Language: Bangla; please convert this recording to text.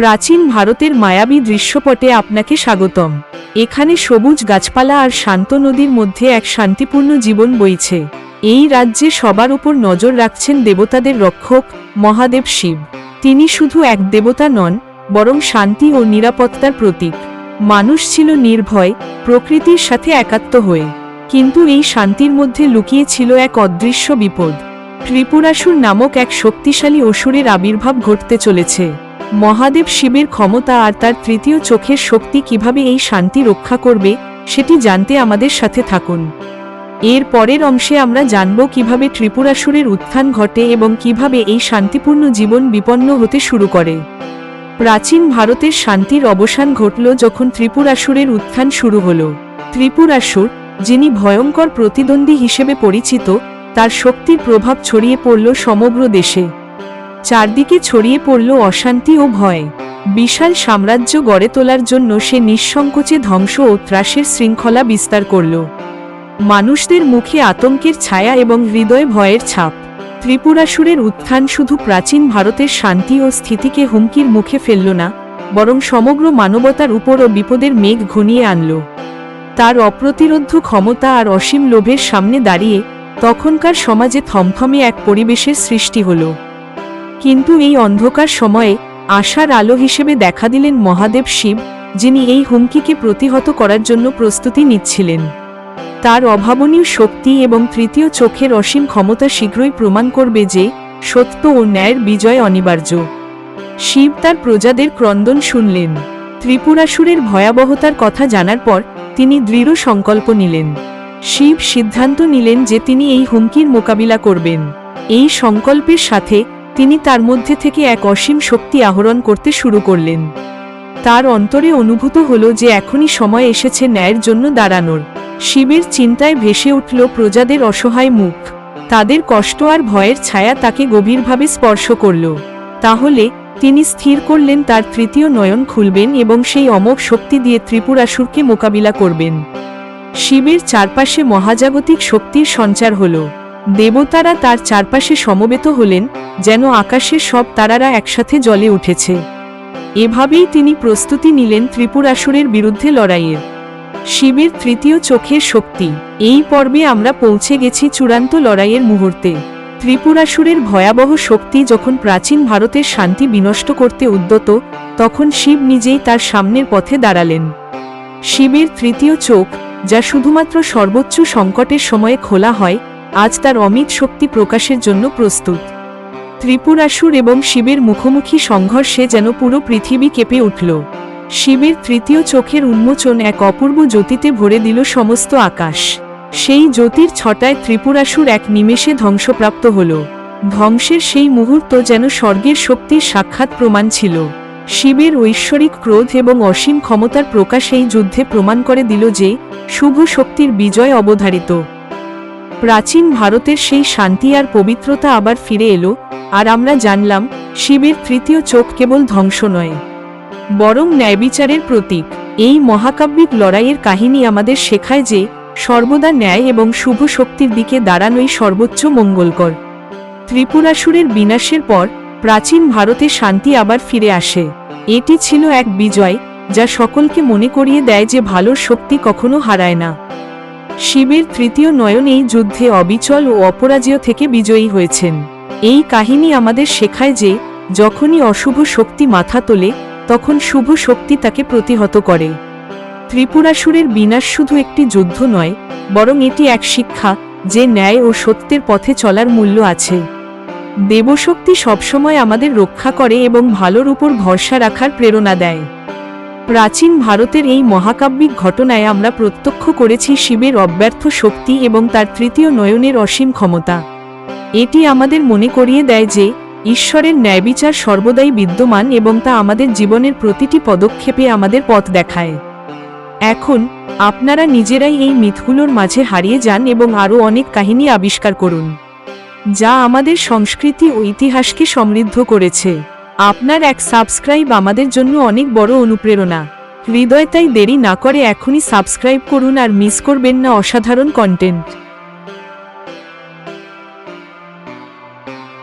প্রাচীন ভারতের মায়াবী দৃশ্যপটে আপনাকে স্বাগতম। এখানে সবুজ গাছপালা আর শান্ত নদীর মধ্যে এক শান্তিপূর্ণ জীবন বইছে। এই রাজ্যে সবার উপর নজর রাখছেন দেবতাদের রক্ষক মহাদেব শিব। তিনি শুধু এক দেবতা নন, বরং শান্তি ও নিরাপত্তার প্রতীক। মানুষ ছিল নির্ভয়, প্রকৃতির সাথে একাত্ম হয়ে। কিন্তু এই শান্তির মধ্যে লুকিয়ে ছিল এক অদৃশ্য বিপদ। ত্রিপুরাসুর নামক এক শক্তিশালী অসুরের আবির্ভাব ঘটতে চলেছে। মহাদেব শিবের ক্ষমতা আর তার তৃতীয় চোখের শক্তি কীভাবে এই শান্তি রক্ষা করবে, সেটি জানতে আমাদের সাথে থাকুন। এর পরের অংশে আমরা জানব কীভাবে ত্রিপুরাসুরের উত্থান ঘটে এবং কীভাবে এই শান্তিপূর্ণ জীবন বিপন্ন হতে শুরু করে। প্রাচীন ভারতের শান্তির অবসান ঘটল যখন ত্রিপুরাসুরের উত্থান শুরু হল। ত্রিপুরাসুর, যিনি ভয়ঙ্কর প্রতিদ্বন্দ্বী হিসেবে পরিচিত, তার শক্তির প্রভাব ছড়িয়ে পড়ল সমগ্র দেশে। চারদিকে ছড়িয়ে পড়ল অশান্তি ও ভয়। বিশাল সাম্রাজ্য গড়ে তোলার জন্য সে নিঃসংকোচে ধ্বংস ও ত্রাসের শৃঙ্খলা বিস্তার করল। মানুষদের মুখে আতঙ্কের ছায়া এবং হৃদয়ে ভয়ের ছাপ। ত্রিপুরাসুরের উত্থান শুধু প্রাচীন ভারতের শান্তি ও স্থিতিকে হুমকির মুখে ফেলল না, বরং সমগ্র মানবতার উপরও বিপদের মেঘ ঘনিয়ে আনল। তার অপ্রতিরোধ্য ক্ষমতা আর অসীম লোভের সামনে দাঁড়িয়ে তখনকার সমাজে থমথমে এক পরিবেশের সৃষ্টি হল। কিন্তু এই অন্ধকার সময়ে আশার আলো হিসেবে দেখা দিলেন মহাদেব শিব, যিনি এই হুমকিকে প্রতিহত করার জন্য প্রস্তুতি নিচ্ছিলেন। তার অভাবনীয় শক্তি এবং তৃতীয় চোখের অসীম ক্ষমতা শীঘ্রই প্রমাণ করবে যে, সত্য ও ন্যায়ের বিজয় অনিবার্য। শিব তার প্রজাদের ক্রন্দন শুনলেন। ত্রিপুরাসুরের ভয়াবহতার কথা জানার পর তিনি দৃঢ় সংকল্প নিলেন। শিব সিদ্ধান্ত নিলেন যে তিনি এই হুমকির মোকাবিলা করবেন। এই সংকল্পের সাথে তিনি তার মধ্যে থেকে এক অসীম শক্তি আহরণ করতে শুরু করলেন। তার অন্তরে অনুভূত হল যে এখনই সময় এসেছে ন্যায়ের জন্য দাঁড়ানোর। শিবের চিন্তায় ভেসে উঠল প্রজাদের অসহায় মুখ। তাদের কষ্ট আর ভয়ের ছায়া তাকে গভীরভাবে স্পর্শ করল। তাহলে তিনি স্থির করলেন তার তৃতীয় নয়ন খুলবেন এবং সেই অমোঘ শক্তি দিয়ে ত্রিপুরাসুরকে মোকাবিলা করবেন। শিবের চারপাশে মহাজাগতিক শক্তির সঞ্চার হল। দেবতারা তার চারপাশে সমবেত হলেন, যেন আকাশের সব তারারা একসাথে জলে উঠেছে। এভাবেই তিনি প্রস্তুতি নিলেন ত্রিপুরাসুরের বিরুদ্ধে লড়াইয়ের শিবের তৃতীয় চোখের শক্তি। এই পর্বে আমরা পৌঁছে গেছি চূড়ান্ত লড়াইয়ের মুহূর্তে। ত্রিপুরাসুরের ভয়াবহ শক্তি যখন প্রাচীন ভারতের শান্তি বিনষ্ট করতে উদ্যত, তখন শিব নিজেই তার সামনের পথে দাঁড়ালেন। শিবের তৃতীয় চোখ, যা শুধুমাত্র সর্বোচ্চ সংকটের সময়ে খোলা হয় আজ তার অমিত শক্তি প্রকাশের জন্য প্রস্তুত। ত্রিপুরাসুর এবং শিবের মুখোমুখি সংঘর্ষে যেন পুরো পৃথিবী কেঁপে উঠল। শিবের তৃতীয় চোখের উন্মোচন এক অপূর্ব জ্যোতিতে ভরে দিল সমস্ত আকাশ। সেই জ্যোতির ছটায় ত্রিপুরাসুর এক নিমেষে ধ্বংসপ্রাপ্ত হল। ধ্বংসের সেই মুহূর্ত যেন স্বর্গের শক্তির সাক্ষাৎ প্রমাণ ছিল। শিবের ঐশ্বরিক ক্রোধ এবং অসীম ক্ষমতার প্রকাশ এই যুদ্ধে প্রমাণ করে দিল যে, শুভ শক্তির বিজয় অবধারিত। প্রাচীন ভারতের সেই শান্তি আর পবিত্রতা আবার ফিরে এলো, আর আমরা জানলাম, শিবের তৃতীয় চোখ কেবল ধ্বংস নয়, বরং ন্যায়বিচারের প্রতীক। এই মহাকাব্যিক লড়াইয়ের কাহিনী আমাদের শেখায় যে, সর্বদা ন্যায় এবং শুভ শক্তির দিকে দাঁড়ানোই সর্বোচ্চ মঙ্গলকর। ত্রিপুরাসুরের বিনাশের পর, প্রাচীন ভারতে শান্তি আবার ফিরে আসে। এটি ছিল এক বিজয়, যা সকলকে মনে করিয়ে দেয় যে ভালোর শক্তি কখনো হারায় না। শিবের তৃতীয় নয়ন এই যুদ্ধে অবিচল ও অপরাজেয় থেকে বিজয়ী হয়েছেন। এই কাহিনী আমাদের শেখায় যে, যখনই অশুভ শক্তি মাথা তোলে, তখন শুভ শক্তি তাকে প্রতিহত করে। ত্রিপুরাসুরের বিনাশ শুধু একটি যুদ্ধ নয়, বরং এটি এক শিক্ষা যে ন্যায় ও সত্যের পথে চলার মূল্য আছে। দেবশক্তি সবসময় আমাদের রক্ষা করে এবং ভালোর উপর ভরসা রাখার প্রেরণা দেয়। প্রাচীন ভারতের এই মহাকাব্যিক ঘটনায় আমরা প্রত্যক্ষ করেছি শিবের অব্যর্থ শক্তি এবং তার তৃতীয় নয়নের অসীম ক্ষমতা। এটি আমাদের মনে করিয়ে দেয় যে, ঈশ্বরের ন্যায়বিচার সর্বদাই বিদ্যমান এবং তা আমাদের জীবনের প্রতিটি পদক্ষেপে আমাদের পথ দেখায়। এখন, আপনারা নিজেরাই এই মিথগুলোর মাঝে হারিয়ে যান এবং আরও অনেক কাহিনী আবিষ্কার করুন, যা আমাদের সংস্কৃতি ও ইতিহাসকে সমৃদ্ধ করেছে। আপনার এক সাবস্ক্রাইব আমাদের জন্য অনেক বড় অনুপ্রেরণা। হৃদয় তাই দেরি না করে এখনই সাবস্ক্রাইব করুন আর মিস করবেন না অসাধারণ কন্টেন্ট